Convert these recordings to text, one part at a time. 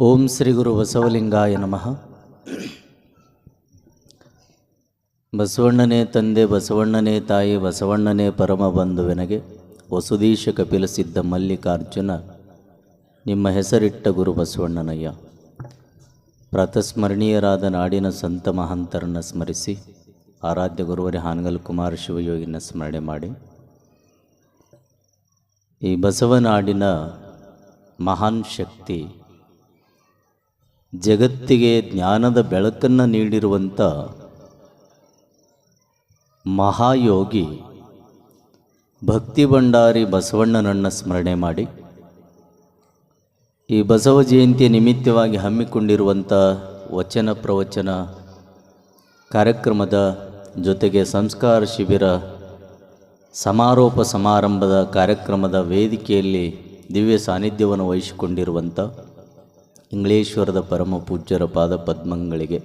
ಓಂ ಶ್ರೀ ಗುರು ಬಸವಲಿಂಗಾಯ ನಮಃ. ಬಸವಣ್ಣನೇ ತಂದೆ, ಬಸವಣ್ಣನೇ ತಾಯಿ, ಬಸವಣ್ಣನೇ ಪರಮ ಬಂಧುವೆನಗೆ ವಸುದೀಶ ಕಪಿಲ ಸಿದ್ಧ ಮಲ್ಲಿಕಾರ್ಜುನ ನಿಮ್ಮ ಹೆಸರಿಟ್ಟ ಗುರು ಬಸವಣ್ಣನಯ್ಯ. ಪ್ರಾತಸ್ಮರಣೀಯರಾದ ನಾಡಿನ ಸಂತ ಮಹಂತರನ್ನು ಸ್ಮರಿಸಿ ಆರಾಧ್ಯ ಗುರುವರೇ ಹಾನಗಲ್ ಕುಮಾರ ಶಿವಯೋಗಿನ ಸ್ಮರಣೆ ಮಾಡಿ. ಈ ಬಸವನಾಡಿನ ಮಹಾನ್ ಶಕ್ತಿ ಜಗತ್ತಿಗೆ ಜ್ಞಾನದ ಬೆಳಕನ್ನು ನೀಡಿರುವಂಥ ಮಹಾಯೋಗಿ ಭಕ್ತಿ ಭಂಡಾರಿ ಬಸವಣ್ಣನನ್ನು ಸ್ಮರಣೆ ಮಾಡಿ, ಈ ಬಸವ ಜಯಂತಿ ನಿಮಿತ್ತವಾಗಿ ಹಮ್ಮಿಕೊಂಡಿರುವಂಥ ವಚನ ಪ್ರವಚನ ಕಾರ್ಯಕ್ರಮದ ಜೊತೆಗೆ ಸಂಸ್ಕಾರ ಶಿಬಿರ, ಸಮಾರೋಪ ಸಮಾರಂಭದ ಕಾರ್ಯಕ್ರಮದ ವೇದಿಕೆಯಲ್ಲಿ ದಿವ್ಯ ಸಾನ್ನಿಧ್ಯವನ್ನು ವಹಿಸಿಕೊಂಡಿರುವಂಥ ಇಂಗ್ಲೇಶ್ವರದ ಪರಮ ಪೂಜ್ಯರ ಪಾದ ಪದ್ಮಗಳಿಗೆ,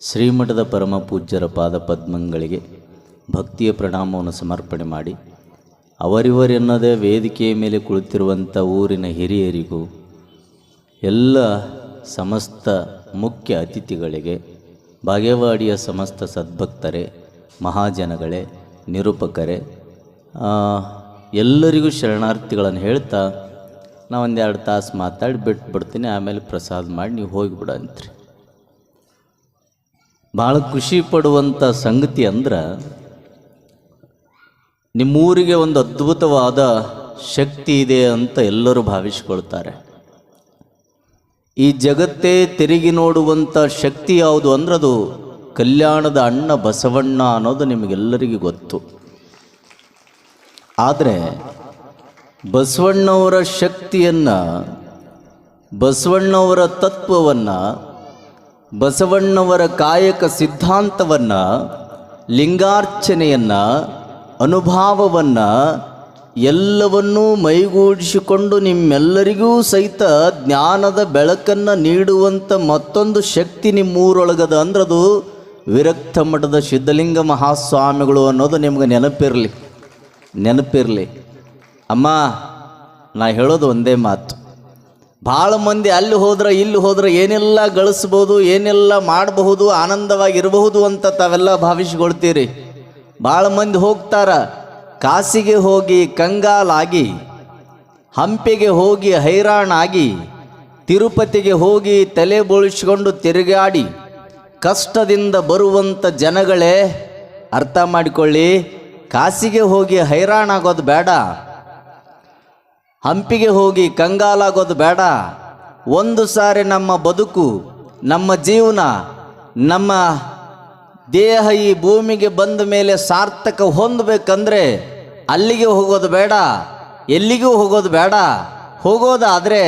ಶ್ರೀಮಠದ ಪರಮ ಪೂಜ್ಯರ ಪಾದ ಪದ್ಮಗಳಿಗೆ ಭಕ್ತಿಯ ಪ್ರಣಾಮವನ್ನು ಸಮರ್ಪಣೆ ಮಾಡಿ, ಅವರಿವರೆನ್ನದೇ ವೇದಿಕೆಯ ಮೇಲೆ ಕುಳಿತಿರುವಂಥ ಊರಿನ ಹಿರಿಯರಿಗೂ, ಎಲ್ಲ ಸಮಸ್ತ ಮುಖ್ಯ ಅತಿಥಿಗಳಿಗೆ, ಬಾಗೇವಾಡಿಯ ಸಮಸ್ತ ಸದ್ಭಕ್ತರೇ, ಮಹಾಜನಗಳೇ, ನಿರೂಪಕರೇ ಎಲ್ಲರಿಗೂ ಶರಣಾರ್ಥಿಗಳನ್ನು ಹೇಳ್ತಾ ನಾ ಒಂದೆರಡು ತಾಸು ಮಾತಾಡಿ ಬಿಟ್ಬಿಡ್ತೀನಿ, ಆಮೇಲೆ ಪ್ರಸಾದ ಮಾಡಿ ನೀವು ಹೋಗಿಬಿಡಂತ್ರಿ. ಭಾಳ ಖುಷಿ ಪಡುವಂಥ ಸಂಗತಿ ಅಂದ್ರೆ, ನಿಮ್ಮೂರಿಗೆ ಒಂದು ಅದ್ಭುತವಾದ ಶಕ್ತಿ ಇದೆ ಅಂತ ಎಲ್ಲರೂ ಭಾವಿಸ್ಕೊಳ್ತಾರೆ. ಈ ಜಗತ್ತೇ ತಿರುಗಿ ನೋಡುವಂಥ ಶಕ್ತಿ ಯಾವುದು ಅಂದ್ರೆ ಅದು ಕಲ್ಯಾಣದ ಅಣ್ಣ ಬಸವಣ್ಣ ಅನ್ನೋದು ನಿಮಗೆಲ್ಲರಿಗೂ ಗೊತ್ತು. ಆದರೆ ಬಸವಣ್ಣವರ ಶಕ್ತಿಯನ್ನು, ಬಸವಣ್ಣವರ ತತ್ವವನ್ನು, ಬಸವಣ್ಣವರ ಕಾಯಕ ಸಿದ್ಧಾಂತವನ್ನು, ಲಿಂಗಾರ್ಚನೆಯನ್ನು, ಅನುಭಾವವನ್ನು ಎಲ್ಲವನ್ನೂ ಮೈಗೂಡಿಸಿಕೊಂಡು ನಿಮ್ಮೆಲ್ಲರಿಗೂ ಸಹಿತ ಜ್ಞಾನದ ಬೆಳಕನ್ನು ನೀಡುವಂಥ ಮತ್ತೊಂದು ಶಕ್ತಿ ನಿಮ್ಮೂರೊಳಗದ ಅಂದ್ರೆ ಅದು ವಿರಕ್ತ ಮಠದ ಸಿದ್ಧಲಿಂಗ ಮಹಾಸ್ವಾಮಿಗಳು ಅನ್ನೋದು ನಿಮ್ಗೆ ನೆನಪಿರಲಿ. ನೆನಪಿರಲಿ. ಅಮ್ಮ, ನಾ ಹೇಳೋದು ಒಂದೇ ಮಾತು. ಭಾಳ ಮಂದಿ ಅಲ್ಲಿ ಹೋದ್ರೆ ಇಲ್ಲಿ ಹೋದ್ರೆ ಏನೆಲ್ಲ ಗಳಿಸ್ಬೋದು, ಏನೆಲ್ಲ ಮಾಡಬಹುದು, ಆನಂದವಾಗಿರಬಹುದು ಅಂತ ತಾವೆಲ್ಲ ಭಾವಿಸ್ಕೊಳ್ತೀರಿ. ಭಾಳ ಮಂದಿ ಹೋಗ್ತಾರ, ಕಾಸಿಗೆ ಹೋಗಿ ಕಂಗಾಲಾಗಿ, ಹಂಪಿಗೆ ಹೋಗಿ ಹೈರಾಣಾಗಿ, ತಿರುಪತಿಗೆ ಹೋಗಿ ತಲೆ ಬೋಳಿಸ್ಕೊಂಡು ತಿರುಗಾಡಿ, ಕಷ್ಟದಿಂದ ಬರುವಂಥ ಜನಗಳೇ, ಅರ್ಥ ಮಾಡಿಕೊಳ್ಳಿ, ಕಾಸಿಗೆ ಹೋಗಿ ಹೈರಾಣಾಗೋದು ಬೇಡ. ಹಂಪಿಗೆ ಹೋಗಿ ಕಂಗಾಲಾಗೋದು ಬೇಡ. ಒಂದು ಸಾರಿ ನಮ್ಮ ಬದುಕು, ನಮ್ಮ ಜೀವನ, ನಮ್ಮ ದೇಹ ಈ ಭೂಮಿಗೆ ಬಂದ ಮೇಲೆ ಸಾರ್ಥಕ ಹೊಂದಬೇಕಂದ್ರೆ ಅಲ್ಲಿಗೆ ಹೋಗೋದು ಬೇಡ, ಎಲ್ಲಿಗೂ ಹೋಗೋದು ಬೇಡ. ಹೋಗೋದಾದರೆ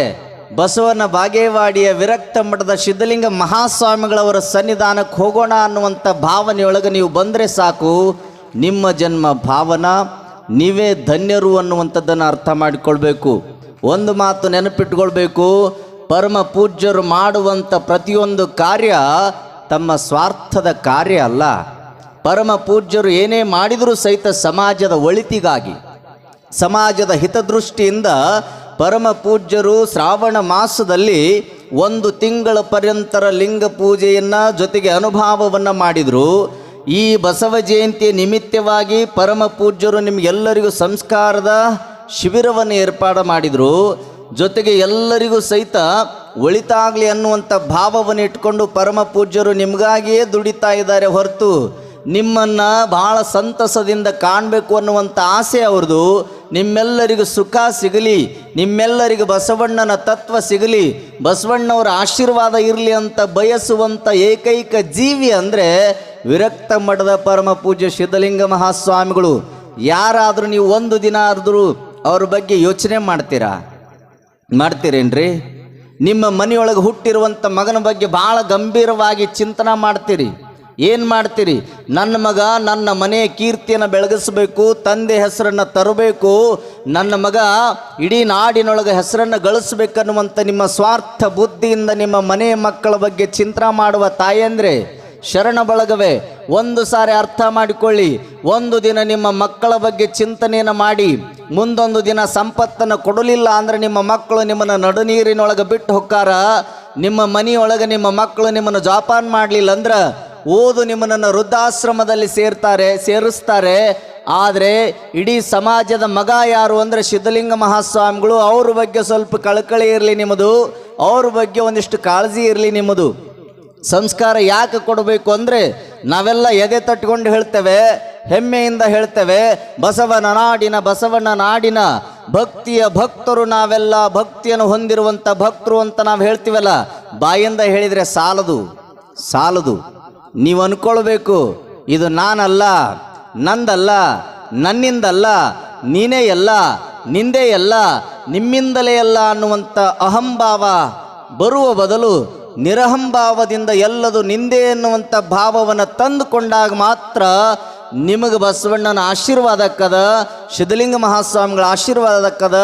ಬಸವನ ಬಾಗೇವಾಡಿಯ ವಿರಕ್ತ ಮಠದ ಸಿದ್ಧಲಿಂಗ ಮಹಾಸ್ವಾಮಿಗಳವರ ಸನ್ನಿಧಾನಕ್ಕೆ ಹೋಗೋಣ ಅನ್ನುವಂಥ ಭಾವನೆಯೊಳಗೆ ನೀವು ಬಂದರೆ ಸಾಕು. ನಿಮ್ಮ ಜನ್ಮ ಭಾವನಾ. ನೀವೇ ಧನ್ಯರು ಅನ್ನುವಂಥದ್ದನ್ನು ಅರ್ಥ ಮಾಡಿಕೊಳ್ಬೇಕು. ಒಂದು ಮಾತು ನೆನಪಿಟ್ಕೊಳ್ಬೇಕು. ಪರಮ ಪೂಜ್ಯರು ಮಾಡುವಂಥ ಪ್ರತಿಯೊಂದು ಕಾರ್ಯ ತಮ್ಮ ಸ್ವಾರ್ಥದ ಕಾರ್ಯ ಅಲ್ಲ. ಪರಮ ಪೂಜ್ಯರು ಏನೇ ಮಾಡಿದರೂ ಸಹಿತ ಸಮಾಜದ ಒಳಿತಿಗಾಗಿ, ಸಮಾಜದ ಹಿತದೃಷ್ಟಿಯಿಂದ ಪರಮ ಪೂಜ್ಯರು ಶ್ರಾವಣ ಮಾಸದಲ್ಲಿ ಒಂದು ತಿಂಗಳ ಪರ್ಯಂತರ ಲಿಂಗ ಪೂಜೆಯನ್ನು ಜೊತೆಗೆ ಅನುಭಾವವನ್ನು ಮಾಡಿದರು. ಈ ಬಸವ ಜಯಂತಿ ನಿಮಿತ್ತವಾಗಿ ಪರಮ ಪೂಜ್ಯರು ನಿಮಗೆಲ್ಲರಿಗೂ ಸಂಸ್ಕಾರದ ಶಿಬಿರವನ್ನು ಏರ್ಪಾಡು ಮಾಡಿದರು. ಜೊತೆಗೆ ಎಲ್ಲರಿಗೂ ಸಹಿತ ಒಳಿತಾಗಲಿ ಅನ್ನುವಂಥ ಭಾವವನ್ನು ಇಟ್ಕೊಂಡು ಪರಮ ಪೂಜ್ಯರು ನಿಮಗಾಗಿಯೇ ದುಡಿತಾ ಇದ್ದಾರೆ ಹೊರತು ನಿಮ್ಮನ್ನು ಭಾಳ ಸಂತಸದಿಂದ ಕಾಣಬೇಕು ಅನ್ನುವಂಥ ಆಸೆ ಅವ್ರದ್ದು. ನಿಮ್ಮೆಲ್ಲರಿಗೂ ಸುಖ ಸಿಗಲಿ, ನಿಮ್ಮೆಲ್ಲರಿಗೂ ಬಸವಣ್ಣನ ತತ್ವ ಸಿಗಲಿ, ಬಸವಣ್ಣವರ ಆಶೀರ್ವಾದ ಇರಲಿ ಅಂತ ಬಯಸುವಂಥ ಏಕೈಕ ಜೀವಿ ಅಂದರೆ ವಿರಕ್ತ ಮಠದ ಪರಮ ಪೂಜ್ಯ ಸಿದ್ಧಲಿಂಗ ಮಹಾಸ್ವಾಮಿಗಳು, ಯಾರಾದರೂ ನೀವು ಒಂದು ದಿನ ಆದರೂ ಅವ್ರ ಬಗ್ಗೆ ಯೋಚನೆ ಮಾಡ್ತೀರಾ? ಮಾಡ್ತೀರೇನ್ರಿ? ನಿಮ್ಮ ಮನೆಯೊಳಗೆ ಹುಟ್ಟಿರುವಂಥ ಮಗನ ಬಗ್ಗೆ ಭಾಳ ಗಂಭೀರವಾಗಿ ಚಿಂತನೆ ಮಾಡ್ತೀರಿ. ಏನು ಮಾಡ್ತೀರಿ? ನನ್ನ ಮಗ ನನ್ನ ಮನೆಯ ಕೀರ್ತಿಯನ್ನು ಬೆಳಗಿಸಬೇಕು, ತಂದೆ ಹೆಸರನ್ನು ತರಬೇಕು, ನನ್ನ ಮಗ ಇಡೀ ನಾಡಿನೊಳಗೆ ಹೆಸರನ್ನು ಗಳಿಸ್ಬೇಕನ್ನುವಂಥ ನಿಮ್ಮ ಸ್ವಾರ್ಥ ಬುದ್ಧಿಯಿಂದ ನಿಮ್ಮ ಮನೆಯ ಮಕ್ಕಳ ಬಗ್ಗೆ ಚಿಂತನೆ ಮಾಡುವ ತಾಯಂದ್ರೆ ಶರಣ ಬಳಗವೇ, ಒಂದು ಸಾರಿ ಅರ್ಥ ಮಾಡಿಕೊಳ್ಳಿ. ಒಂದು ದಿನ ನಿಮ್ಮ ಮಕ್ಕಳ ಬಗ್ಗೆ ಚಿಂತನೆಯನ್ನು ಮಾಡಿ. ಮುಂದೊಂದು ದಿನ ಸಂಪತ್ತನ್ನು ಕೊಡಲಿಲ್ಲ ಅಂದರೆ ನಿಮ್ಮ ಮಕ್ಕಳು ನಿಮ್ಮನ್ನು ನಡುನೀರಿನೊಳಗೆ ಬಿಟ್ಟು ಹೊಕ್ಕಾರ. ನಿಮ್ಮ ಮನೆಯೊಳಗೆ ನಿಮ್ಮ ಮಕ್ಕಳು ನಿಮ್ಮನ್ನು ಜೋಪಾನ ಮಾಡಲಿಲ್ಲ ಅಂದ್ರೆ ಓದು ನಿಮ್ಮನ್ನು ವೃದ್ಧಾಶ್ರಮದಲ್ಲಿ ಸೇರ್ತಾರೆ, ಸೇರಿಸ್ತಾರೆ. ಆದರೆ ಇಡೀ ಸಮಾಜದ ಮಗ ಯಾರು ಅಂದರೆ ಸಿದ್ಧಲಿಂಗ ಮಹಾಸ್ವಾಮಿಗಳು. ಅವ್ರ ಬಗ್ಗೆ ಸ್ವಲ್ಪ ಕಳಕಳಿ ಇರಲಿ ನಿಮ್ಮದು. ಅವ್ರ ಬಗ್ಗೆ ಒಂದಿಷ್ಟು ಕಾಳಜಿ ಇರಲಿ ನಿಮ್ಮದು. ಸಂಸ್ಕಾರ ಯಾಕೆ ಕೊಡಬೇಕು ಅಂದರೆ ನಾವೆಲ್ಲ ಎದೆ ತಟ್ಕೊಂಡು ಹೇಳ್ತೇವೆ, ಹೆಮ್ಮೆಯಿಂದ ಹೇಳ್ತೇವೆ ಬಸವನ ನಾಡಿನ ಬಸವನ ನಾಡಿನ ಭಕ್ತಿಯ ಭಕ್ತರು ನಾವೆಲ್ಲ, ಭಕ್ತಿಯನ್ನು ಹೊಂದಿರುವಂಥ ಭಕ್ತರು ಅಂತ ನಾವು ಹೇಳ್ತೀವಲ್ಲ, ಬಾಯಿಂದ ಹೇಳಿದರೆ ಸಾಲದು ಸಾಲದು. ನೀವು ಅನ್ಕೊಳ್ಬೇಕು, ಇದು ನಾನಲ್ಲ, ನಂದಲ್ಲ, ನನ್ನಿಂದಲ್ಲ, ನೀನೇ ಎಲ್ಲ, ನಿಂದೇ ಎಲ್ಲ, ನಿಮ್ಮಿಂದಲೇ ಎಲ್ಲ ಅನ್ನುವಂಥ ಅಹಂಭಾವ ಬರುವ ಬದಲು ನಿರಹಂಭಾವದಿಂದ ಎಲ್ಲದು ನಿಂದೆ ಎನ್ನುವಂಥ ಭಾವವನ್ನು ತಂದುಕೊಂಡಾಗ ಮಾತ್ರ ನಿಮಗೆ ಬಸವಣ್ಣನ ಆಶೀರ್ವಾದಕ್ಕದ ಸಿದ್ಧಲಿಂಗ ಮಹಾಸ್ವಾಮಿಗಳ ಆಶೀರ್ವಾದಕ್ಕದ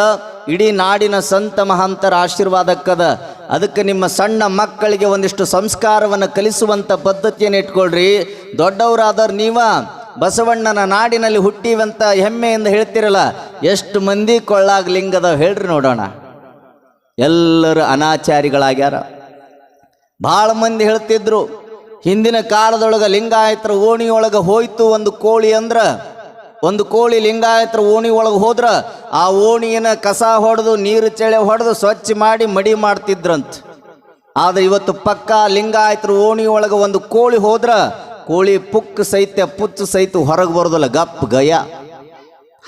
ಇಡೀ ನಾಡಿನ ಸಂತ ಮಹಾಂತರ ಆಶೀರ್ವಾದಕ್ಕದ ಅದಕ್ಕೆ ನಿಮ್ಮ ಸಣ್ಣ ಮಕ್ಕಳಿಗೆ ಒಂದಿಷ್ಟು ಸಂಸ್ಕಾರವನ್ನು ಕಲಿಸುವಂಥ ಪದ್ಧತಿಯನ್ನು ಇಟ್ಕೊಳ್ರಿ. ದೊಡ್ಡವರಾದವ್ರು ನೀವ, ಬಸವಣ್ಣನ ನಾಡಿನಲ್ಲಿ ಹುಟ್ಟಿವಂತ ಹೆಮ್ಮೆಯಿಂದ ಹೇಳ್ತಿರಲ್ಲ, ಎಷ್ಟು ಮಂದಿ ಕೊಳ್ಳಾಗ ಲಿಂಗದ ಹೇಳ್ರಿ ನೋಡೋಣ. ಎಲ್ಲರೂ ಅನಾಚಾರಿಗಳಾಗ್ಯಾರ. ಭಾಳ ಮಂದಿ ಹೇಳ್ತಿದ್ರು, ಹಿಂದಿನ ಕಾಲದೊಳಗೆ ಲಿಂಗಾಯತರ ಓಣಿಯೊಳಗೆ ಹೋಯ್ತು ಒಂದು ಕೋಳಿ ಅಂದ್ರ, ಒಂದು ಕೋಳಿ ಲಿಂಗಾಯತರ ಓಣಿ ಒಳಗೆ ಹೋದ್ರ, ಆ ಓಣಿಯನ್ನ ಕಸ ಹೊಡೆದು, ನೀರು ಚೆಳೆ ಹೊಡೆದು ಸ್ವಚ್ಛ ಮಾಡಿ ಮಡಿ ಮಾಡ್ತಿದ್ರಂತ. ಆದ್ರೆ ಇವತ್ತು ಪಕ್ಕ ಲಿಂಗಾಯತರ ಓಣಿ ಒಳಗೆ ಒಂದು ಕೋಳಿ ಹೋದ್ರ, ಕೋಳಿ ಪುಕ್ ಸಹಿತ, ಪುಚ್ಚು ಸಹಿತ ಹೊರಗೆ ಬರೋದಲ್ಲ, ಗಪ್ ಗಯ.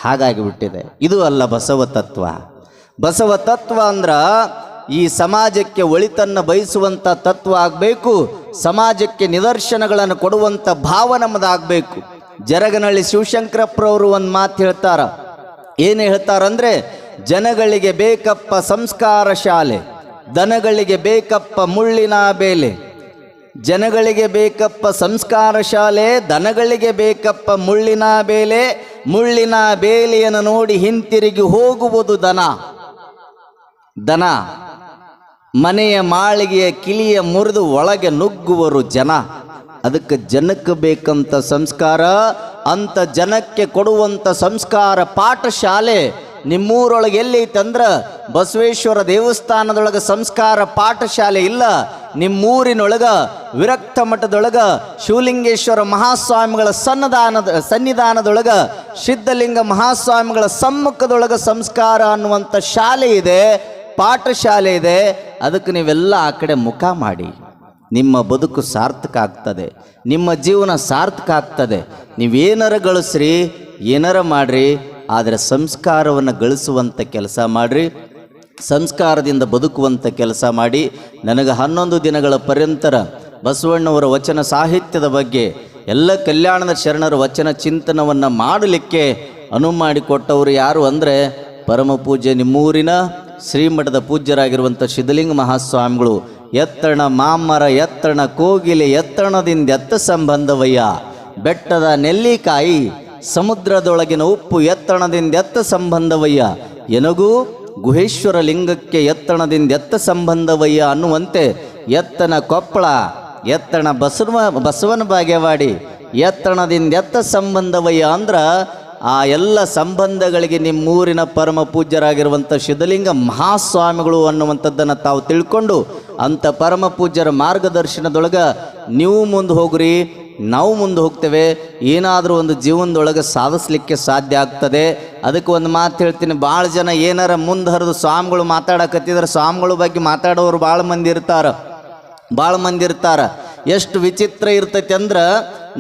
ಹಾಗಾಗಿ ಬಿಟ್ಟಿದೆ ಇದು ಅಲ್ಲ ಬಸವ ತತ್ವ. ಬಸವ ತತ್ವ ಅಂದ್ರ ಈ ಸಮಾಜಕ್ಕೆ ಒಳಿತನ್ನು ಬಯಸುವಂಥ ತತ್ವ ಆಗಬೇಕು, ಸಮಾಜಕ್ಕೆ ನಿದರ್ಶನಗಳನ್ನು ಕೊಡುವಂಥ ಭಾವ ನಮ್ಮದಾಗಬೇಕು. ಜರಗನಹಳ್ಳಿ ಶಿವಶಂಕರಪ್ಪರವರು ಒಂದು ಮಾತು ಹೇಳ್ತಾರ. ಏನು ಹೇಳ್ತಾರಂದರೆ, ಜನಗಳಿಗೆ ಬೇಕಪ್ಪ ಸಂಸ್ಕಾರ ಶಾಲೆ, ದನಗಳಿಗೆ ಬೇಕಪ್ಪ ಮುಳ್ಳಿನ ಬೇಲೆ. ಜನಗಳಿಗೆ ಬೇಕಪ್ಪ ಸಂಸ್ಕಾರ ಶಾಲೆ, ದನಗಳಿಗೆ ಬೇಕಪ್ಪ ಮುಳ್ಳಿನ ಬೇಲೆ. ಮುಳ್ಳಿನ ಬೇಲೆಯನ್ನು ನೋಡಿ ಹಿಂತಿರುಗಿ ಹೋಗುವುದು ದನ. ದನ. ಮನೆಯ ಮಾಳಿಗೆಯ ಕಿಲಿಯ ಮುರಿದು ಒಳಗೆ ನುಗ್ಗುವರು ಜನ. ಅದಕ್ಕೆ ಜನಕ್ಕೆ ಬೇಕಂತ ಸಂಸ್ಕಾರ, ಅಂತ ಜನಕ್ಕೆ ಕೊಡುವಂಥ ಸಂಸ್ಕಾರ ಪಾಠಶಾಲೆ. ನಿಮ್ಮೂರೊಳಗೆ ಎಲ್ಲಿ ತಂದ್ರ ಬಸವೇಶ್ವರ ದೇವಸ್ಥಾನದೊಳಗೆ ಸಂಸ್ಕಾರ ಪಾಠಶಾಲೆ ಇಲ್ಲ. ನಿಮ್ಮೂರಿನೊಳಗ, ವಿರಕ್ತ ಮಠದೊಳಗ, ಶಿವಲಿಂಗೇಶ್ವರ ಮಹಾಸ್ವಾಮಿಗಳ ಸನ್ನದಾನದ, ಸನ್ನಿಧಾನದೊಳಗ, ಸಿದ್ಧಲಿಂಗ ಮಹಾಸ್ವಾಮಿಗಳ ಸಮ್ಮುಖದೊಳಗ ಸಂಸ್ಕಾರ ಅನ್ನುವಂಥ ಶಾಲೆ ಇದೆ. ಪಾಠಶಾಲೆ ಇದೆ, ಅದಕ್ಕೆ ನೀವೆಲ್ಲ ಆ ಕಡೆ ಮುಖ ಮಾಡಿ. ನಿಮ್ಮ ಬದುಕು ಸಾರ್ಥಕ ಆಗ್ತದೆ, ನಿಮ್ಮ ಜೀವನ ಸಾರ್ಥಕ ಆಗ್ತದೆ. ನೀವೇನಾರ ಗಳಿಸ್ರಿ, ಏನಾರ ಮಾಡ್ರಿ, ಆದರೆ ಸಂಸ್ಕಾರವನ್ನು ಗಳಿಸುವಂಥ ಕೆಲಸ ಮಾಡ್ರಿ, ಸಂಸ್ಕಾರದಿಂದ ಬದುಕುವಂಥ ಕೆಲಸ ಮಾಡಿ. ನನಗೆ ಹನ್ನೊಂದು ದಿನಗಳ ಪರ್ಯಂತರ ಬಸವಣ್ಣವರ ವಚನ ಸಾಹಿತ್ಯದ ಬಗ್ಗೆ, ಎಲ್ಲ ಕಲ್ಯಾಣದ ಶರಣರ ವಚನ ಚಿಂತನವನ್ನು ಮಾಡಲಿಕ್ಕೆ ಅನುವು ಮಾಡಿಕೊಟ್ಟವರು ಯಾರು ಅಂದರೆ, ಪರಮ ಪೂಜೆ ನಿಮ್ಮೂರಿನ ಶ್ರೀಮಠದ ಪೂಜ್ಯರಾಗಿರುವಂಥ ಸಿದ್ಧಲಿಂಗ ಮಹಾಸ್ವಾಮಿಗಳು, ಎತ್ತಣ ಮಾಮರ, ಎತ್ತಣ ಕೋಗಿಲೆ, ಎತ್ತಣದಿಂದ ಎತ್ತ ಸಂಬಂಧವಯ್ಯ. ಬೆಟ್ಟದ ನೆಲ್ಲಿಕಾಯಿ, ಸಮುದ್ರದೊಳಗಿನ ಉಪ್ಪು ಎತ್ತಣದಿಂದ ಎತ್ತ ಸಂಬಂಧವಯ್ಯ. ಎನಗೂ ಗುಹೇಶ್ವರ ಲಿಂಗಕ್ಕೆ ಎತ್ತಣದಿಂದ ಎತ್ತ ಸಂಬಂಧವಯ್ಯ ಅನ್ನುವಂತೆ ಎತ್ತನ ಕೊಪ್ಪಳ, ಎತ್ತಣ ಬಸವ, ಬಸವನ ಬಾಗೇವಾಡಿ, ಎತ್ತಣದಿಂದ ಎತ್ತ ಸಂಬಂಧವಯ್ಯ ಅಂದ್ರ ಆ ಎಲ್ಲ ಸಂಬಂಧಗಳಿಗೆ ನಿಮ್ಮೂರಿನ ಪರಮ ಪೂಜ್ಯರಾಗಿರುವಂಥ ಸಿದ್ಧಲಿಂಗ ಮಹಾಸ್ವಾಮಿಗಳು ಅನ್ನುವಂಥದ್ದನ್ನು ತಾವು ತಿಳ್ಕೊಂಡು ಅಂಥ ಪರಮ ಪೂಜ್ಯರ ಮಾರ್ಗದರ್ಶನದೊಳಗೆ ನೀವು ಮುಂದೆ ಹೋಗ್ರಿ, ನಾವು ಮುಂದೆ ಹೋಗ್ತೇವೆ. ಏನಾದರೂ ಒಂದು ಜೀವನದೊಳಗೆ ಸಾಧಿಸ್ಲಿಕ್ಕೆ ಸಾಧ್ಯ ಆಗ್ತದೆ. ಅದಕ್ಕೆ ಒಂದು ಮಾತು ಹೇಳ್ತೀನಿ, ಭಾಳ ಜನ ಏನಾರ ಮುಂದೆ ಹರಿದು ಸ್ವಾಮಿಗಳು ಮಾತಾಡಕತ್ತಿದ್ರೆ ಸ್ವಾಮಿಗಳ ಬಗ್ಗೆ ಮಾತಾಡೋರು ಭಾಳ ಮಂದಿ ಇರ್ತಾರೆ. ಭಾಳ ಮಂದಿ ಇರ್ತಾರ. ಎಷ್ಟು ವಿಚಿತ್ರ ಇರ್ತೈತೆ ಅಂದ್ರೆ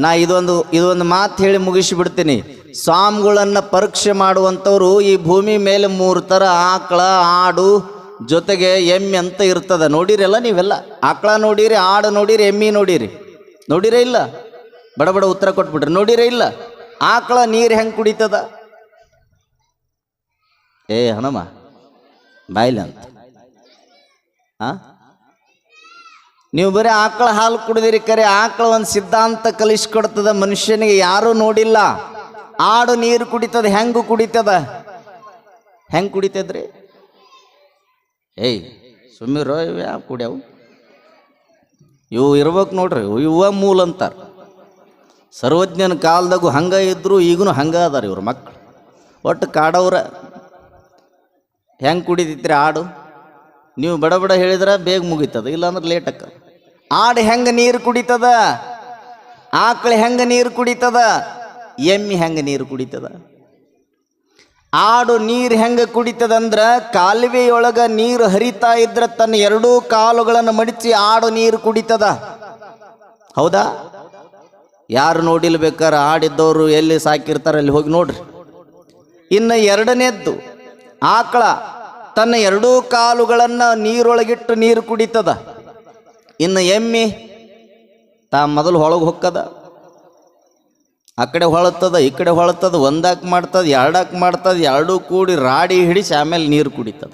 ನಾ ಇದೊಂದು ಇದೊಂದು ಮಾತು ಹೇಳಿ ಮುಗಿಸಿಬಿಡ್ತೀನಿ ಸ್ವಾಮಿಗಳನ್ನು ಪರೀಕ್ಷೆ ಮಾಡುವಂಥವ್ರು ಈ ಭೂಮಿ ಮೇಲೆ ಮೂರು ಥರ ಆಕಳ, ಆಡು ಜೊತೆಗೆ ಎಮ್ಮೆ ಅಂತ ಇರ್ತದೆ. ನೋಡಿರಲ್ಲ ನೀವೆಲ್ಲ? ಆಕಳ ನೋಡಿರಿ, ಆಡು ನೋಡಿರಿ, ಎಮ್ಮಿ ನೋಡಿರಿ? ನೋಡಿರೇ ಇಲ್ಲ? ಬಡ ಬಡ ಉತ್ತರ ಕೊಟ್ಬಿಟ್ರಿ. ನೋಡಿರೇ ಇಲ್ಲ? ಆಕಳ ನೀರು ಹೆಂಗೆ ಕುಡಿತದ? ಏ ಹನುಮ, ಬಾಯ್ಲ ಅಂತ. ಹಾಂ ನೀವು ಬರೀ ಆಕಳ ಹಾಲು ಕುಡಿದಿರಿ ಕರೆ, ಆಕಳ ಒಂದು ಸಿದ್ಧಾಂತ ಕಲಿಸ್ಕೊಡ್ತದ ಮನುಷ್ಯನಿಗೆ ಯಾರೂ ನೋಡಿಲ್ಲ. ಆಡು ನೀರು ಕುಡಿತದ, ಹೆಂಗು ಕುಡಿತದ? ಹೆಂಗೆ ಕುಡಿತದ್ರಿ? ಏಯ್ ಸುಮ್ಮಿರೋ ಇವು ಯಾವ ಕುಡ್ಯಾವು? ಇವು ಇರ್ಬೇಕು ನೋಡ್ರಿ, ಇವು ಮೂಲ ಅಂತಾರೆ. ಸರ್ವಜ್ಞನ ಕಾಲದಾಗೂ ಹಂಗೆ ಇದ್ರು ಈಗೂ ಹಂಗೆ ಅದಾರ ಇವ್ರ ಮಕ್ಕಳು ಒಟ್ಟು ಕಾಡವ್ರ ಹೆಂಗೆ ಕುಡಿತೈತ್ರಿ ಆಡು? ನೀವು ಬಡ ಬಡ ಹೇಳಿದ್ರೆ ಬೇಗ ಮುಗಿತದ, ಇಲ್ಲಾಂದ್ರೆ ಲೇಟ್ ಆಡು ಹೆಂಗೆ ನೀರು ಕುಡಿತದ? ಆಕಳು ಹೆಂಗೆ ನೀರು ಕುಡಿತದ? ಎಮ್ಮಿ ಹೆಂಗೆ ನೀರು ಕುಡಿತದ? ಆಡು ನೀರು ಹೆಂಗೆ ಕುಡಿತದಂದ್ರೆ ಕಾಲುವೆಯೊಳಗೆ ನೀರು ಹರಿತಾ ಇದ್ರೆ ತನ್ನ ಎರಡೂ ಕಾಲುಗಳನ್ನು ಮಡಿಚಿ ಆಡು ನೀರು ಕುಡಿತದ. ಹೌದಾ? ಯಾರು ನೋಡಿಲ್ ಬೇಕಾರ ಆಡಿದ್ದವರು ಎಲ್ಲಿ ಸಾಕಿರ್ತಾರೆ ಅಲ್ಲಿ ಹೋಗಿ ನೋಡ್ರಿ. ಇನ್ನು ಎರಡನೇದ್ದು ಆಕಳ ತನ್ನ ಎರಡೂ ಕಾಲುಗಳನ್ನು ನೀರೊಳಗಿಟ್ಟು ನೀರು ಕುಡಿತದ. ಇನ್ನು ಎಮ್ಮಿ ತಾ ಮೊದಲು ಒಳಗೆ ಹೊಕ್ಕದ ಆ ಕಡೆ ಹೊಳತದ, ಈ ಕಡೆ ಹೊಳತದ, ಒಂದಾಕ್ ಮಾಡ್ತದ, ಎರಡಾಕ್ ಮಾಡ್ತದ, ಎರಡೂ ಕೂಡಿ ರಾಡಿ ಹಿಡಿಸಿ ಆಮೇಲೆ ನೀರು ಕುಡಿತದ.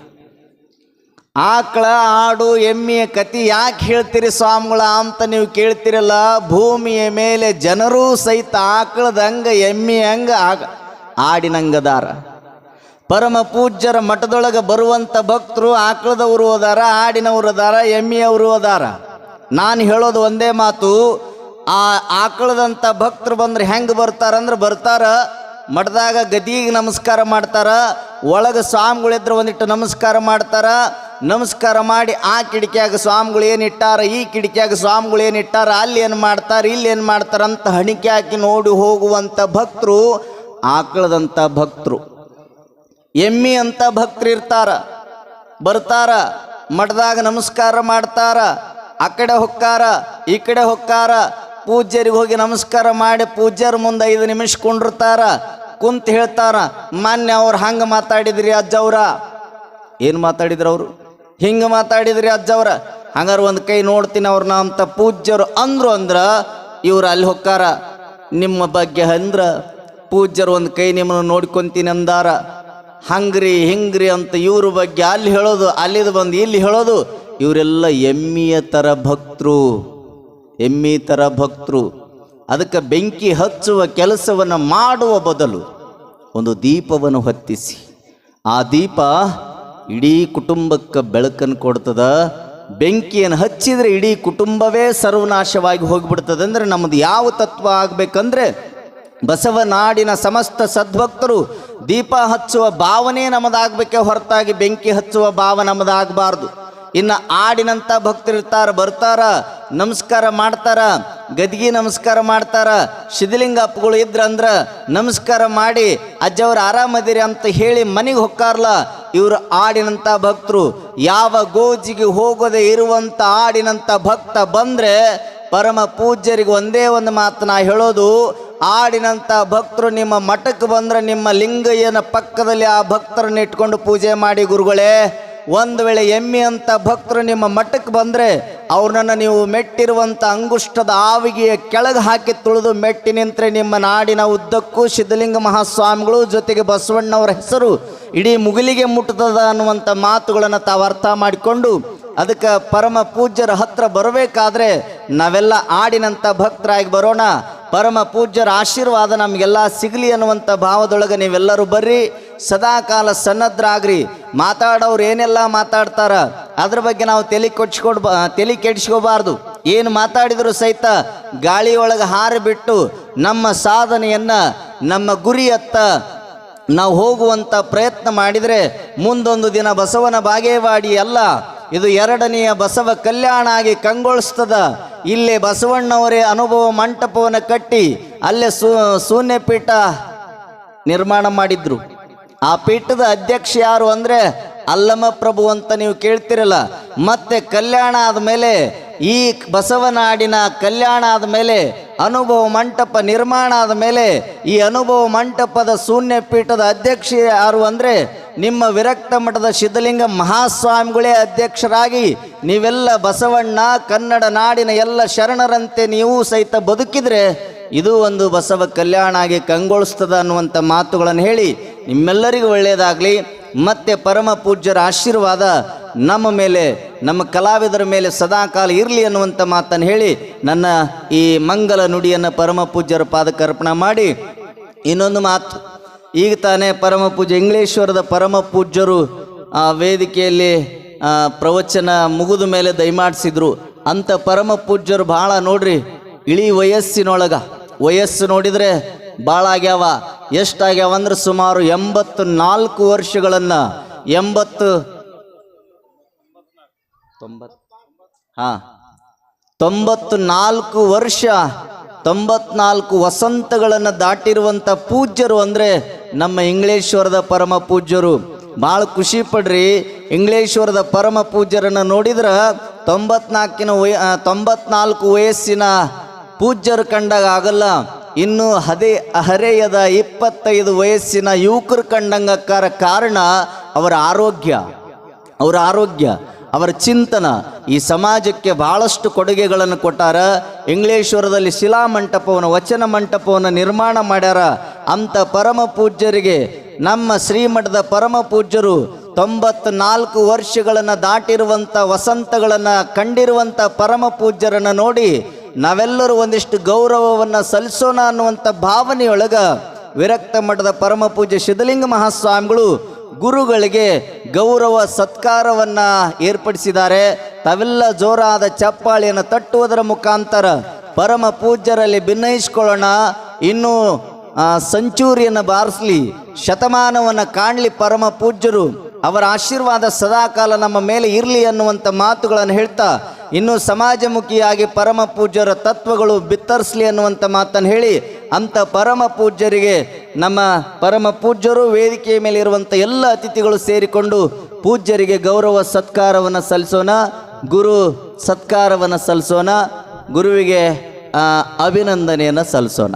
ಆಕಳ ಆಡು ಎಮ್ಮೆಯ ಕತಿ ಯಾಕೆ ಹೇಳ್ತೀರಿ ಸ್ವಾಮಿಗಳ ಅಂತ ನೀವು ಕೇಳ್ತಿರಲ್ಲ, ಭೂಮಿಯ ಮೇಲೆ ಜನರೂ ಸಹಿತ ಆಕಳದಂಗ ಎಮ್ಮೆ ಹಂಗ ಆಗ, ಆಡಿನಂಗದಾರ. ಪರಮ ಪೂಜ್ಯರ ಮಠದೊಳಗೆ ಬರುವಂಥ ಭಕ್ತರು ಆಕಳದವರು ಅದಾರ, ಆಡಿನವರು ಅದಾರ, ಎಮ್ಮೆಯವರು ಅದಾರ. ನಾನು ಹೇಳೋದು ಒಂದೇ ಮಾತು ಆ ಆಕಳದಂಥ ಭಕ್ತರು ಬಂದ್ರೆ ಹೆಂಗೆ ಬರ್ತಾರಂದ್ರೆ ಬರ್ತಾರ, ಮಠದಾಗ ಗದಿಗೆ ನಮಸ್ಕಾರ ಮಾಡ್ತಾರ, ಒಳಗೆ ಸ್ವಾಮಿಗಳಿದ್ರೆ ಒಂದಿಟ್ಟು ನಮಸ್ಕಾರ ಮಾಡ್ತಾರ, ನಮಸ್ಕಾರ ಮಾಡಿ ಆ ಕಿಡಿಕೆಯಾಗ ಸ್ವಾಮಿಗಳು ಏನು ಇಟ್ಟಾರ, ಈ ಕಿಡಿಕೆಯಾಗ ಸ್ವಾಮಿಗಳು ಏನು ಇಟ್ಟಾರ, ಅಲ್ಲಿ ಏನು ಮಾಡ್ತಾರೆ, ಇಲ್ಲಿ ಏನು ಮಾಡ್ತಾರ ಅಂತ ಹಣಿಕೆ ಹಾಕಿ ನೋಡಿ ಹೋಗುವಂಥ ಭಕ್ತರು ಆಕಳದಂಥ ಭಕ್ತರು. ಎಮ್ಮಿ ಅಂತ ಭಕ್ತರು ಇರ್ತಾರ, ಬರ್ತಾರ, ಮಠದಾಗ ನಮಸ್ಕಾರ ಮಾಡ್ತಾರ, ಆ ಕಡೆ ಹೊಕ್ಕಾರ, ಈ ಕಡೆ ಹೊಕ್ಕಾರ ಪೂಜ್ಯರಿಗೆ ಹೋಗಿ ನಮಸ್ಕಾರ ಮಾಡಿ ಪೂಜ್ಯರ ಮುಂದೆ ಐದು ನಿಮಿಷ ಕುಂಡಿರ್ತಾರ, ಕುಂತ ಹೇಳ್ತಾರ, ಮಾನ್ಯ ಅವ್ರು ಹಂಗೆ ಮಾತಾಡಿದ್ರಿ ಅಜ್ಜವ್ರ ಏನು ಮಾತಾಡಿದ್ರು ಅವರು? ಹಿಂಗೆ ಮಾತಾಡಿದ್ರಿ ಅಜ್ಜವ್ರ ಹಂಗಾರೆ ಒಂದು ಕೈ ನೋಡ್ತೀನಿ ಅವ್ರನ್ನ ಅಂತ ಪೂಜ್ಯರು ಅಂದ್ರು ಅಂದ್ರ ಇವ್ರು ಅಲ್ಲಿ ಹೊಕ್ಕಾರ, ನಿಮ್ಮ ಬಗ್ಗೆ ಅಂದ್ರ ಪೂಜ್ಯರು ಒಂದು ಕೈ ನಿಮ್ಮನ್ನು ನೋಡ್ಕೊಂತೀನಿ ಅಂದಾರ. ಹಂಗ್ರಿ, ಹಿಂಗ್ರಿ ಅಂತ ಇವ್ರ ಬಗ್ಗೆ ಅಲ್ಲಿ ಹೇಳೋದು, ಅಲ್ಲಿದು ಬಂದು ಇಲ್ಲಿ ಹೇಳೋದು, ಇವರೆಲ್ಲ ಎಮ್ಮಿಯ ಥರ ಭಕ್ತರು. ಎಮ್ಮಿ ಥರ ಭಕ್ತರು ಅದಕ್ಕೆ ಬೆಂಕಿ ಹಚ್ಚುವ ಕೆಲಸವನ್ನು ಮಾಡುವ ಬದಲು ಒಂದು ದೀಪವನ್ನು ಹೊತ್ತಿಸಿ. ಆ ದೀಪ ಇಡೀ ಕುಟುಂಬಕ್ಕೆ ಬೆಳಕನ್ನು ಕೊಡ್ತದ. ಬೆಂಕಿಯನ್ನು ಹಚ್ಚಿದರೆ ಇಡೀ ಕುಟುಂಬವೇ ಸರ್ವನಾಶವಾಗಿ ಹೋಗಿಬಿಡ್ತದೆ. ಅಂದರೆ ನಮ್ಮದು ಯಾವ ತತ್ವ ಆಗಬೇಕಂದ್ರೆ ಬಸವನಾಡಿನ ಸಮಸ್ತ ಸದ್ಭಕ್ತರು ದೀಪ ಹಚ್ಚುವ ಭಾವನೆ ನಮ್ಮದಾಗಬೇಕೆ ಹೊರತಾಗಿ ಬೆಂಕಿ ಹಚ್ಚುವ ಭಾವ ನಮ್ಮದಾಗಬಾರ್ದು. ಇನ್ನು ಆಡಿನಂಥ ಭಕ್ತರಿರ್ತಾರೆ, ಬರ್ತಾರ ನಮಸ್ಕಾರ ಮಾಡ್ತಾರ, ಗದ್ಗಿ ನಮಸ್ಕಾರ ಮಾಡ್ತಾರ ಶಿದಲಿಂಗ ಅಪ್ಪಗಳು ಇದ್ರಂದ್ರ ನಮಸ್ಕಾರ ಮಾಡಿ, ಅಜ್ಜವ್ರು ಆರಾಮದಿರಿ ಅಂತ ಹೇಳಿ ಮನೆಗೆ ಹೊಕ್ಕಾರ್ಲ. ಇವರು ಆಡಿನಂಥ ಭಕ್ತರು, ಯಾವ ಗೋಜಿಗೆ ಹೋಗದೆ ಇರುವಂಥ ಆಡಿನಂಥ ಭಕ್ತ ಬಂದ್ರೆ ಪರಮ ಪೂಜ್ಯರಿಗೆ ಒಂದೇ ಒಂದು ಮಾತು ನಾ ಹೇಳೋದು ಆಡಿನಂಥ ಭಕ್ತರು ನಿಮ್ಮ ಮಠಕ್ಕೆ ಬಂದ್ರೆ ನಿಮ್ಮ ಲಿಂಗಯ್ಯನ ಪಕ್ಕದಲ್ಲಿ ಆ ಭಕ್ತರನ್ನ ಇಟ್ಕೊಂಡು ಪೂಜೆ ಮಾಡಿ ಗುರುಗಳೇ. ಒಂದು ವೇಳೆ ಎಮ್ಮೆ ಅಂತ ಭಕ್ತರು ನಿಮ್ಮ ಮಠಕ್ಕೆ ಬಂದರೆ ಅವ್ರನ್ನ ನೀವು ಮೆಟ್ಟಿರುವಂಥ ಅಂಗುಷ್ಟದ ಆವಿಗೆಯ ಕೆಳಗೆ ಹಾಕಿ ತುಳಿದು ಮೆಟ್ಟಿ ನಿಂತರೆ ನಿಮ್ಮ ನಾಡಿನ ಉದ್ದಕ್ಕೂ ಸಿದ್ಧಲಿಂಗ ಮಹಾಸ್ವಾಮಿಗಳು ಜೊತೆಗೆ ಬಸವಣ್ಣವರ ಹೆಸರು ಇಡೀ ಮುಗಿಲಿಗೆ ಮುಟ್ಟುತ್ತದೆ ಅನ್ನುವಂಥ ಮಾತುಗಳನ್ನು ತಾವು ಅರ್ಥ ಮಾಡಿಕೊಂಡು ಅದಕ್ಕೆ ಪರಮ ಪೂಜ್ಯರ ಹತ್ರ ಬರಬೇಕಾದ್ರೆ ನಾವೆಲ್ಲ ಆಡಿನಂಥ ಭಕ್ತರಾಗಿ ಬರೋಣ. ಪರಮ ಪೂಜ್ಯರ ಆಶೀರ್ವಾದ ನಮಗೆಲ್ಲ ಸಿಗಲಿ ಅನ್ನುವಂಥ ಭಾವದೊಳಗೆ ನೀವೆಲ್ಲರೂ ಬರ್ರಿ. ಸದಾಕಾಲ ಸನ್ನದ್ರಾಗ್ರಿ. ಮಾತಾಡೋರು ಏನೆಲ್ಲ ಮಾತಾಡ್ತಾರ? ಅದ್ರ ಬಗ್ಗೆ ನಾವು ತಲೆ ಕೊಡ್ಸ್ಕೊಡ್ ತಲೆ ಕೆಡಿಸ್ಕೋಬಾರ್ದು. ಏನು ಮಾತಾಡಿದ್ರು ಸಹಿತ ಗಾಳಿಯೊಳಗೆ ಹಾರಿ ಬಿಟ್ಟು ನಮ್ಮ ಸಾಧನೆಯನ್ನ, ನಮ್ಮ ಗುರಿಯತ್ತ ನಾವು ಹೋಗುವಂಥ ಪ್ರಯತ್ನ ಮಾಡಿದರೆ ಮುಂದೊಂದು ದಿನ ಬಸವನ ಬಾಗೇವಾಡಿ ಅಲ್ಲ, ಇದು ಎರಡನೆಯ ಬಸವ ಕಲ್ಯಾಣ ಆಗಿ ಕಂಗೊಳಿಸ್ತದ. ಇಲ್ಲೇ ಬಸವಣ್ಣವರೇ ಅನುಭವ ಮಂಟಪವನ್ನು ಕಟ್ಟಿ ಅಲ್ಲೇ ಸೂ ಶೂನ್ಯಪೀಠ ನಿರ್ಮಾಣ ಮಾಡಿದ್ರು. ಆ ಪೀಠದ ಅಧ್ಯಕ್ಷ ಯಾರು ಅಂದರೆ ಅಲ್ಲಮ ಪ್ರಭು ಅಂತ ನೀವು ಕೇಳ್ತಿರಲ್ಲ. ಮತ್ತೆ ಕಲ್ಯಾಣ ಆದಮೇಲೆ ಈ ಬಸವನಾಡಿನ ಕಲ್ಯಾಣ ಆದಮೇಲೆ ಅನುಭವ ಮಂಟಪ ನಿರ್ಮಾಣ ಆದಮೇಲೆ ಈ ಅನುಭವ ಮಂಟಪದ ಶೂನ್ಯ ಪೀಠದ ಅಧ್ಯಕ್ಷ ಯಾರು ಅಂದರೆ ನಿಮ್ಮ ವಿರಕ್ತ ಮಠದ ಸಿದ್ಧಲಿಂಗ ಮಹಾಸ್ವಾಮಿಗಳೇ ಅಧ್ಯಕ್ಷರಾಗಿ ನೀವೆಲ್ಲ ಬಸವಣ್ಣ ಕನ್ನಡ ನಾಡಿನ ಎಲ್ಲ ಶರಣರಂತೆ ನೀವು ಸಹಿತ ಬದುಕಿದ್ರೆ ಇದು ಒಂದು ಬಸವ ಕಲ್ಯಾಣ ಆಗಿ ಕಂಗೊಳಿಸ್ತದ ಅನ್ನುವಂಥ ಮಾತುಗಳನ್ನು ಹೇಳಿ ನಿಮ್ಮೆಲ್ಲರಿಗೂ ಒಳ್ಳೆಯದಾಗಲಿ. ಮತ್ತೆ ಪರಮ ಪೂಜ್ಯರ ಆಶೀರ್ವಾದ ನಮ್ಮ ಮೇಲೆ, ನಮ್ಮ ಕಲಾವಿದರ ಮೇಲೆ ಸದಾಕಾಲ ಇರಲಿ ಅನ್ನುವಂಥ ಮಾತನ್ನು ಹೇಳಿ ನನ್ನ ಈ ಮಂಗಲ ನುಡಿಯನ್ನು ಪರಮ ಪೂಜ್ಯರ ಪಾದಕ್ಕೆ ಮಾಡಿ ಇನ್ನೊಂದು ಮಾತು. ಈಗ ತಾನೇ ಪರಮ ಪೂಜ್ಯ ಇಂಗ್ಲೇಶ್ವರದ ಪರಮ ಪೂಜ್ಯರು ಆ ವೇದಿಕೆಯಲ್ಲಿ ಪ್ರವಚನ ಮುಗಿದ ಮೇಲೆ ದಯಮಾಡಿಸಿದ್ರು. ಅಂಥ ಪರಮ ಪೂಜ್ಯರು ಭಾಳ ನೋಡ್ರಿ ಇಳಿ ವಯಸ್ಸಿನೊಳಗ, ವಯಸ್ಸು ನೋಡಿದರೆ ಭಾಳ ಆಗ್ಯಾವ. ಎಷ್ಟಾಗ್ಯಾವ ಅಂದ್ರೆ ಸುಮಾರು ಎಂಬತ್ತು ನಾಲ್ಕು ವರ್ಷಗಳನ್ನು, ಎಂಬತ್ತು ತೊಂಬತ್ತು ಹಾಂ ತೊಂಬತ್ತು ನಾಲ್ಕು ವರ್ಷ, ತೊಂಬತ್ನಾಲ್ಕು ವಸಂತಗಳನ್ನು ದಾಟಿರುವಂಥ ಪೂಜ್ಯರು ಅಂದರೆ ನಮ್ಮ ಇಂಗ್ಲೇಶ್ವರದ ಪರಮ ಪೂಜ್ಯರು. ಭಾಳ ಖುಷಿ ಪಡ್ರಿ, ಇಂಗ್ಲೇಶ್ವರದ ಪರಮ ಪೂಜ್ಯರನ್ನು ನೋಡಿದ್ರೆ ತೊಂಬತ್ನಾಲ್ಕಿನ ವಯ ತೊಂಬತ್ನಾಲ್ಕು ವಯಸ್ಸಿನ ಪೂಜ್ಯರು ಕಂಡಾಗ ಆಗಲ್ಲ. ಇನ್ನು ಹದೇ, ಹರೆಯದ ಇಪ್ಪತ್ತೈದು ವಯಸ್ಸಿನ ಯುವಕರು ಕಂಡಂಗಕ್ಕಾರ ಕಾರಣ ಅವರ ಆರೋಗ್ಯ. ಅವರ ಆರೋಗ್ಯ, ಅವರ ಚಿಂತನ. ಈ ಸಮಾಜಕ್ಕೆ ಬಹಳಷ್ಟು ಕೊಡುಗೆಗಳನ್ನು ಕೊಟ್ಟಾರ. ಇಂಗ್ಲೇಶ್ವರದಲ್ಲಿ ಶಿಲಾ ಮಂಟಪವನ್ನು, ವಚನ ಮಂಟಪವನ್ನು ನಿರ್ಮಾಣ ಮಾಡ್ಯಾರ. ಅಂಥ ಪರಮ ಪೂಜ್ಯರಿಗೆ, ನಮ್ಮ ಶ್ರೀಮಠದ ಪರಮ ಪೂಜ್ಯರು ತೊಂಬತ್ನಾಲ್ಕು ವರ್ಷಗಳನ್ನು ದಾಟಿರುವಂಥ ವಸಂತಗಳನ್ನು ಕಂಡಿರುವಂಥ ಪರಮ ಪೂಜ್ಯರನ್ನು ನೋಡಿ ನಾವೆಲ್ಲರೂ ಒಂದಿಷ್ಟು ಗೌರವವನ್ನು ಸಲ್ಲಿಸೋಣ ಅನ್ನುವಂಥ ಭಾವನೆಯೊಳಗ ವಿರಕ್ತ ಮಠದ ಪರಮ ಪೂಜೆ ಸಿದ್ಧಲಿಂಗ ಮಹಾಸ್ವಾಮಿಗಳು ಗುರುಗಳಿಗೆ ಗೌರವ ಸತ್ಕಾರವನ್ನ ಏರ್ಪಡಿಸಿದ್ದಾರೆ. ತಾವೆಲ್ಲ ಜೋರಾದ ಚಪ್ಪಾಳಿಯನ್ನು ತಟ್ಟುವುದರ ಮುಖಾಂತರ ಪರಮ ಪೂಜ್ಯರಲ್ಲಿ ಭಿನ್ನಯಿಸ್ಕೊಳ್ಳೋಣ ಇನ್ನು ಸಂಚೂರಿಯನ್ನು ಬಾರಿಸಲಿ, ಶತಮಾನವನ್ನು ಕಾಣಲಿ ಪರಮ ಪೂಜ್ಯರು. ಅವರ ಆಶೀರ್ವಾದ ಸದಾಕಾಲ ನಮ್ಮ ಮೇಲೆ ಇರಲಿ ಅನ್ನುವಂಥ ಮಾತುಗಳನ್ನು ಹೇಳ್ತಾ ಇನ್ನು ಸಮಾಜಮುಖಿಯಾಗಿ ಪರಮ ಪೂಜ್ಯರ ತತ್ವಗಳು ಬಿತ್ತರಿಸಲಿ ಅನ್ನುವಂಥ ಮಾತನ್ನು ಹೇಳಿ ಅಂಥ ಪರಮ ಪೂಜ್ಯರಿಗೆ ನಮ್ಮ ಪರಮ ಪೂಜ್ಯರು ವೇದಿಕೆಯ ಮೇಲೆ ಇರುವಂಥ ಎಲ್ಲ ಅತಿಥಿಗಳು ಸೇರಿಕೊಂಡು ಪೂಜ್ಯರಿಗೆ ಗೌರವ ಸತ್ಕಾರವನ್ನು ಸಲ್ಲಿಸೋಣ, ಗುರು ಸತ್ಕಾರವನ್ನು ಸಲ್ಲಿಸೋಣ, ಗುರುವಿಗೆ ಅಭಿನಂದನೆಯನ್ನು ಸಲ್ಲಿಸೋಣ.